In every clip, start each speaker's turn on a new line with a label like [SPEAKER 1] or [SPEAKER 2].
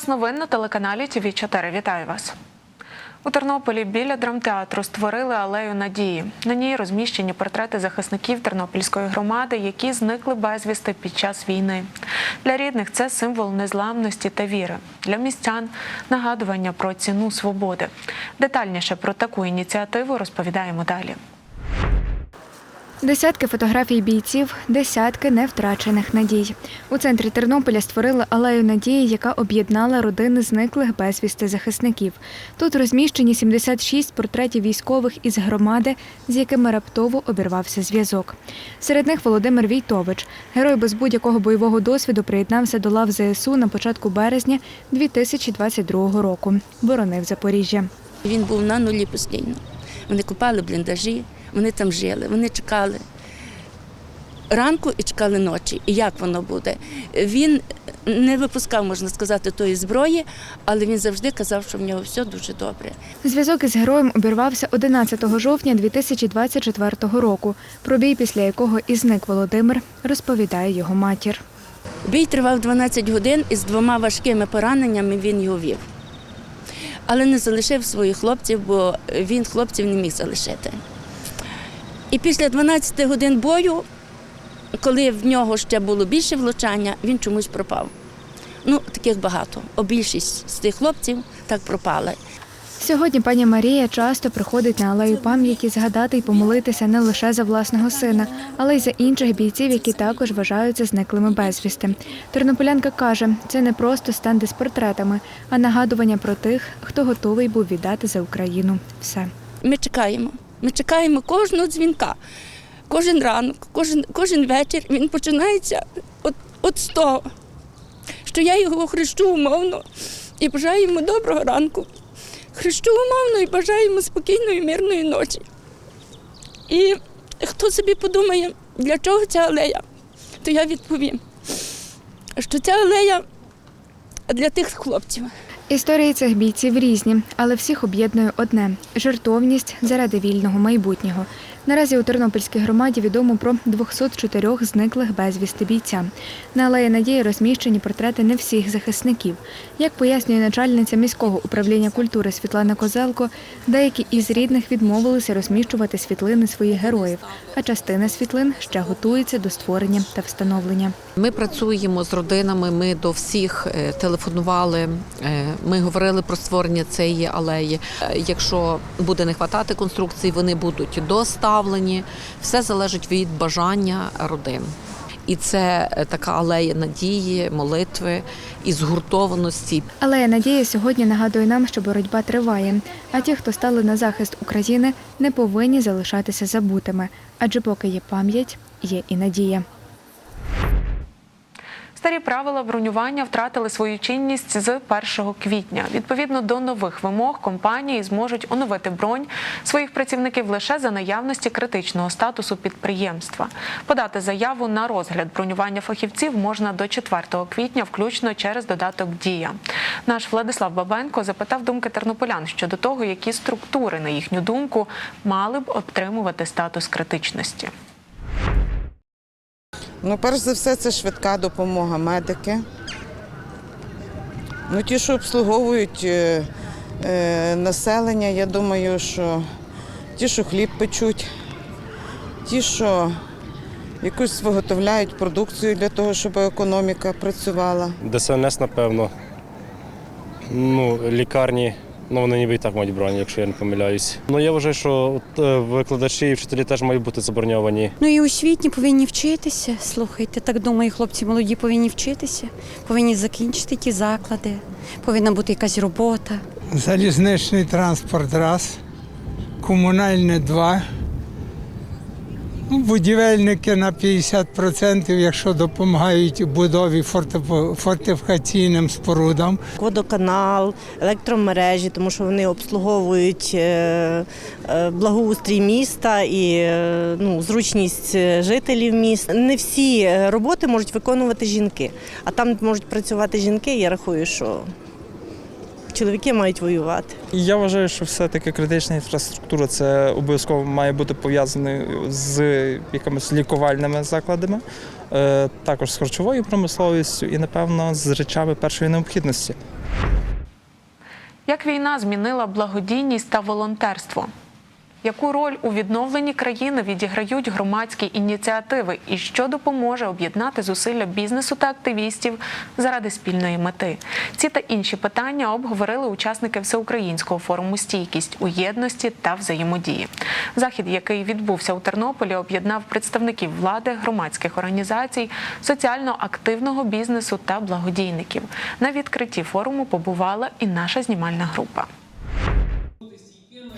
[SPEAKER 1] Час новин на телеканалі ТВ 4 Вітаю вас. У Тернополі біля драмтеатру створили алею надії. На ній розміщені портрети захисників Тернопільської громади, які зникли безвісти під час війни. Для рідних це символ незламності та віри. Для містян нагадування про ціну свободи. Детальніше про таку ініціативу розповідаємо далі.
[SPEAKER 2] Десятки фотографій бійців, десятки невтрачених надій. У центрі Тернополя створили алею надії, яка об'єднала родини зниклих безвісти захисників. Тут розміщені 76 портретів військових із громади, з якими раптово обірвався зв'язок. Серед них Володимир Війтович, герой без будь-якого бойового досвіду, приєднався до лав ЗСУ на початку березня 2022 року. Боронив Запоріжжя.
[SPEAKER 3] Він був на нулі постійно. Вони купали бліндажі, вони там жили, вони чекали ранку і чекали ночі. І як воно буде? Він не випускав, можна сказати, тої зброї, але він завжди казав, що в нього все дуже добре.
[SPEAKER 2] Зв'язок із героєм обірвався 11 жовтня 2024 року. Про бій, після якого і зник Володимир, розповідає його матір.
[SPEAKER 3] Бій тривав 12 годин і з двома важкими пораненнями він його вів. Але не залишив своїх хлопців, бо він хлопців не міг залишити. І після 12 годин бою, коли в нього ще було більше влучання, він чомусь пропав. Ну, таких багато. А більшість з тих хлопців так пропали.
[SPEAKER 2] Сьогодні пані Марія часто приходить на алею пам'яті згадати й помолитися не лише за власного сина, але й за інших бійців, які також вважаються зниклими безвісти. Тернополянка каже, це не просто стенди з портретами, а нагадування про тих, хто готовий був віддати за Україну все.
[SPEAKER 3] Ми чекаємо. Ми чекаємо кожного дзвінка. Кожен ранок, кожен, кожен вечір він починається от, от з того, що я його хрещу умовно і бажаю йому доброго ранку. Хрещу умовно і бажаю йому спокійної, мирної ночі. І хто собі подумає, для чого ця алея, то я відповім, що ця алея для тих хлопців.
[SPEAKER 2] Історії цих бійців різні, але всіх об'єднує одне жертовність заради вільного майбутнього. Наразі у Тернопільській громаді відомо про 204 зниклих безвісти бійця. На алеї Надії розміщені портрети не всіх захисників. Як пояснює начальниця міського управління культури Світлана Козелко, деякі із рідних відмовилися розміщувати світлини своїх героїв, а частина світлин ще готується до створення та встановлення.
[SPEAKER 4] Ми працюємо з родинами. Ми до всіх е, телефонували. е, Ми говорили про створення цієї алеї. Е, Якщо буде не вистачати конструкцій, вони будуть доставлені. Все залежить від бажання родин. І це е, така алея надії, молитви і згуртованості.
[SPEAKER 2] Алея Надії сьогодні нагадує нам, що боротьба триває. А ті, хто стали на захист України, не повинні залишатися забутими. Адже поки є пам'ять, є і надія.
[SPEAKER 1] Старі правила бронювання втратили свою чинність з 1 квітня. Відповідно до нових вимог, компанії зможуть оновити бронь своїх працівників лише за наявності критичного статусу підприємства. Подати заяву на розгляд бронювання фахівців можна до 4 квітня, включно через додаток Дія. Наш Владислав Бабенко запитав думки тернополян щодо того, які структури, на їхню думку, мали б отримувати статус критичності.
[SPEAKER 5] Ну, перш за все, це швидка допомога, медики. Ну, ті, що обслуговують е, е, населення, я думаю, що ті, що хліб печуть, ті, що якусь виготовляють продукцію для того, щоб економіка працювала.
[SPEAKER 6] ДСНС, напевно. Ну, лікарні, ну вони ніби і так мають броню, якщо я не помиляюсь. Ну я вважаю, що е, викладачі і вчителі теж мають бути заброньовані.
[SPEAKER 7] Ну і освітні повинні вчитися. Слухайте, так думаю, хлопці молоді повинні вчитися, повинні закінчити ті заклади, повинна бути якась робота.
[SPEAKER 8] Залізничний транспорт раз, комунальне два. Будівельники на 50%, якщо допомагають будові фортифікаційним спорудам.
[SPEAKER 9] водоканал, електромережі, тому що вони обслуговують е, е, благоустрій міста і е, ну, зручність жителів міста. Не всі роботи можуть виконувати жінки, а там можуть працювати жінки. Я рахую, що чоловіки мають воювати.
[SPEAKER 10] Я вважаю, що все-таки критична інфраструктура це обов'язково має бути пов'язане з якимись лікувальними закладами, е, також з харчовою промисловістю і, напевно, з речами першої необхідності.
[SPEAKER 1] Як війна змінила благодійність та волонтерство? Яку роль у відновленні країни відіграють громадські ініціативи і що допоможе об'єднати зусилля бізнесу та активістів заради спільної мети? Ці та інші питання обговорили учасники всеукраїнського форуму стійкість у єдності та взаємодії. Захід, який відбувся у Тернополі, об'єднав представників влади, громадських організацій, соціально активного бізнесу та благодійників. На відкритті форуму побувала і наша знімальна група.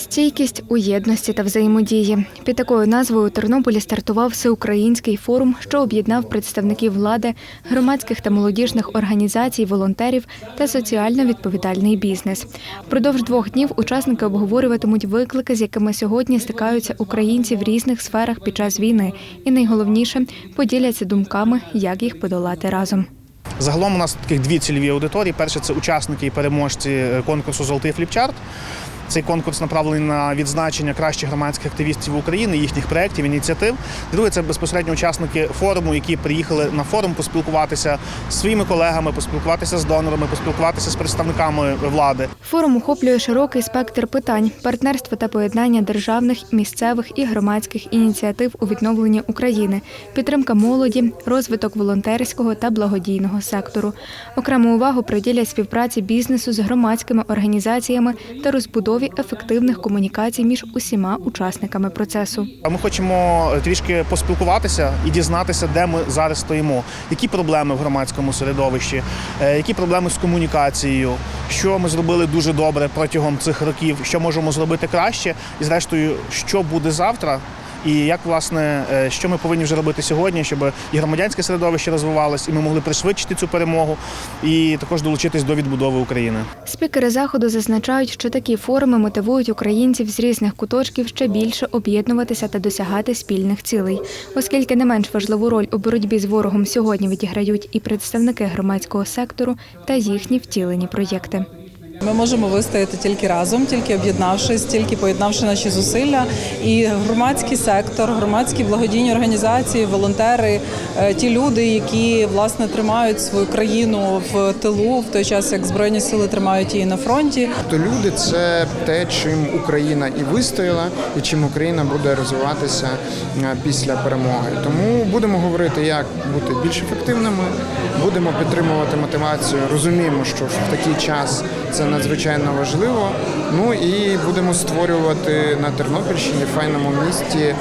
[SPEAKER 2] Стійкість у єдності та взаємодії. Під такою назвою у Тернополі стартував всеукраїнський форум, що об'єднав представників влади, громадських та молодіжних організацій, волонтерів та соціально відповідальний бізнес. Впродовж двох днів учасники обговорюватимуть виклики, з якими сьогодні стикаються українці в різних сферах під час війни, і найголовніше поділяться думками, як їх подолати разом.
[SPEAKER 11] Загалом у нас таких дві цільові аудиторії. Перше це учасники і переможці е, конкурсу Золотий фліпчарт. Цей конкурс направлений на відзначення кращих громадських активістів України, їхніх проєктів, ініціатив. Друге, це безпосередньо учасники форуму, які приїхали на форум поспілкуватися з своїми колегами, поспілкуватися з донорами, поспілкуватися з представниками влади.
[SPEAKER 2] Форум охоплює широкий спектр питань: партнерство та поєднання державних, місцевих і громадських ініціатив у відновленні України, підтримка молоді, розвиток волонтерського та благодійного сектору. Окрему увагу приділять співпраці бізнесу з громадськими організаціями та розбудові ефективних комунікацій між усіма учасниками процесу.
[SPEAKER 11] Ми хочемо трішки поспілкуватися і дізнатися, де ми зараз стоїмо, які проблеми в громадському середовищі, е, які проблеми з комунікацією, що ми зробили дуже добре протягом цих років, що можемо зробити краще, і зрештою, що буде завтра. І як власне, е, що ми повинні вже робити сьогодні, щоб і громадянське середовище розвивалось, і ми могли пришвидшити цю перемогу, і також долучитись до відбудови України.
[SPEAKER 2] Спікери заходу зазначають, що такі форуми мотивують українців з різних куточків ще більше об'єднуватися та досягати спільних цілей, оскільки не менш важливу роль у боротьбі з ворогом сьогодні відіграють і представники громадського сектору та їхні втілені проєкти.
[SPEAKER 12] Ми можемо вистояти тільки разом, тільки об'єднавшись, тільки поєднавши наші зусилля. І громадський сектор, громадські благодійні організації, волонтери, е, ті люди, які власне тримають свою країну в тилу, в той час як збройні сили тримають її на фронті.
[SPEAKER 13] То люди це те, чим Україна і вистояла, і чим Україна буде розвиватися е, після перемоги. Тому будемо говорити, як бути більш ефективними, будемо підтримувати мотивацію. Розуміємо, що в такий час це надзвичайно важливо. Ну і будемо створювати на Тернопільщині, файному місті,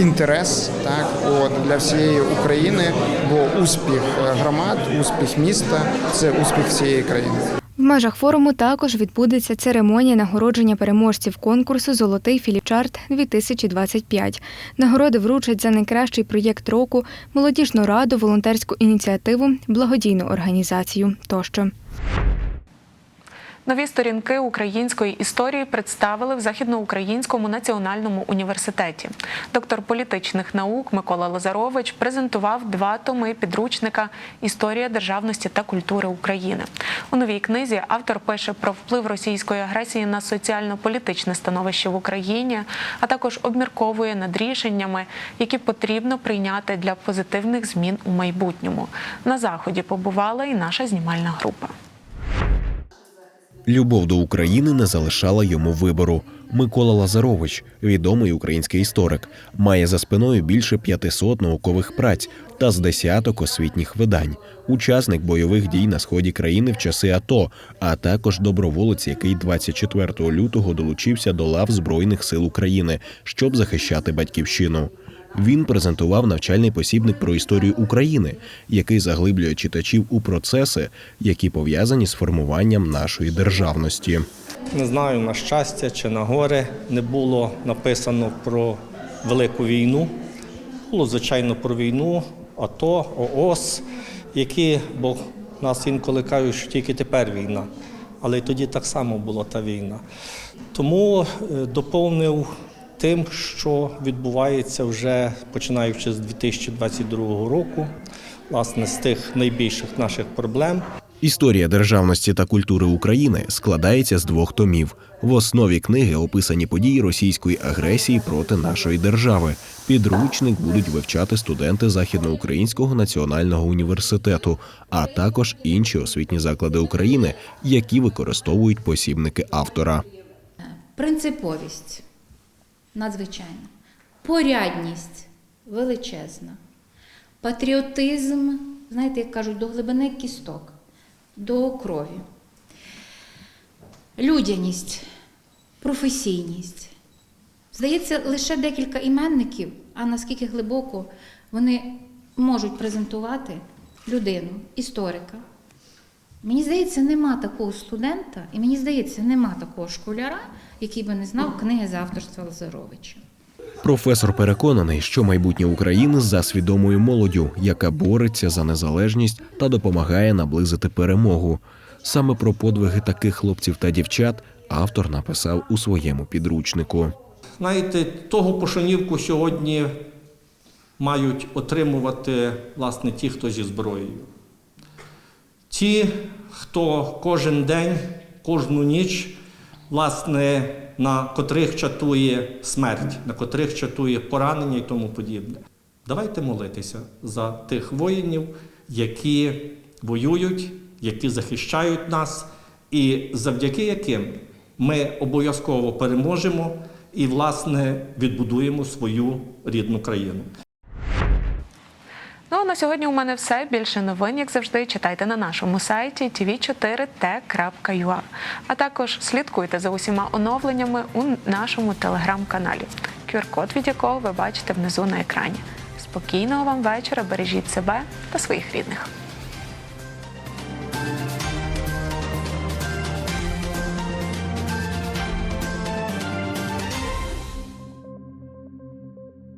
[SPEAKER 13] інтерес так от для всієї України. Бо успіх е, громад, успіх міста це успіх всієї країни.
[SPEAKER 2] В межах форуму також відбудеться церемонія нагородження переможців конкурсу Золотий філіпчарт 2025 Нагороди вручать за найкращий проєкт року, молодіжну раду, волонтерську ініціативу, благодійну організацію тощо.
[SPEAKER 1] Нові сторінки української історії представили в Західноукраїнському національному університеті. Доктор політичних наук Микола Лазарович презентував два томи підручника Історія державності та культури України. У новій книзі автор пише про вплив російської агресії на соціально-політичне становище в Україні, а також обмірковує над рішеннями, які потрібно прийняти для позитивних змін у майбутньому. На заході побувала і наша знімальна група.
[SPEAKER 14] Любов до України не залишала йому вибору. Микола Лазарович, відомий український історик, має за спиною більше 500 наукових праць та з десяток освітніх видань, учасник бойових дій на сході країни в часи АТО, а також доброволець, який 24 лютого долучився до лав Збройних сил України, щоб захищати батьківщину. Він презентував навчальний посібник про історію України, який заглиблює читачів у процеси, які пов'язані з формуванням нашої державності.
[SPEAKER 15] Не знаю, на щастя чи на горе не було написано про велику війну. Було, звичайно, про війну, АТО, ООС, які, бо нас інколи кажуть, що тільки тепер війна. Але й тоді так само була та війна. Тому е, доповнив тим, що відбувається вже починаючи з 2022 року, власне, з тих найбільших наших проблем.
[SPEAKER 14] Історія державності та культури України складається з двох томів. В основі книги описані події російської агресії проти нашої держави. Підручник будуть вивчати студенти Західноукраїнського національного університету, а також інші освітні заклади України, які використовують посібники автора.
[SPEAKER 16] Принциповість надзвичайна, порядність величезна, патріотизм, знаєте, як кажуть, до глибини кісток, до крові, людяність, професійність. Здається, лише декілька іменників, а наскільки глибоко вони можуть презентувати людину, історика. Мені здається, нема такого студента, і мені здається, нема такого школяра, який би не знав книги з авторства Лазаровича.
[SPEAKER 14] Професор переконаний, що майбутнє України за свідомою молоддю, яка бореться за незалежність та допомагає наблизити перемогу. Саме про подвиги таких хлопців та дівчат автор написав у своєму підручнику.
[SPEAKER 15] Знаєте, того пошанівку сьогодні мають отримувати власне ті, хто зі зброєю. Ті, хто кожен день, кожну ніч, власне, на котрих чатує смерть, на котрих чатує поранення і тому подібне. Давайте молитися за тих воїнів, які воюють, які захищають нас, і завдяки яким ми обов'язково переможемо і, власне, відбудуємо свою рідну країну.
[SPEAKER 1] Ну а на сьогодні у мене все. Більше новин, як завжди, читайте на нашому сайті tv4t.ua. А також слідкуйте за усіма оновленнями у нашому телеграм-каналі, QR-код від якого ви бачите внизу на екрані. Спокійного вам вечора, бережіть себе та своїх рідних.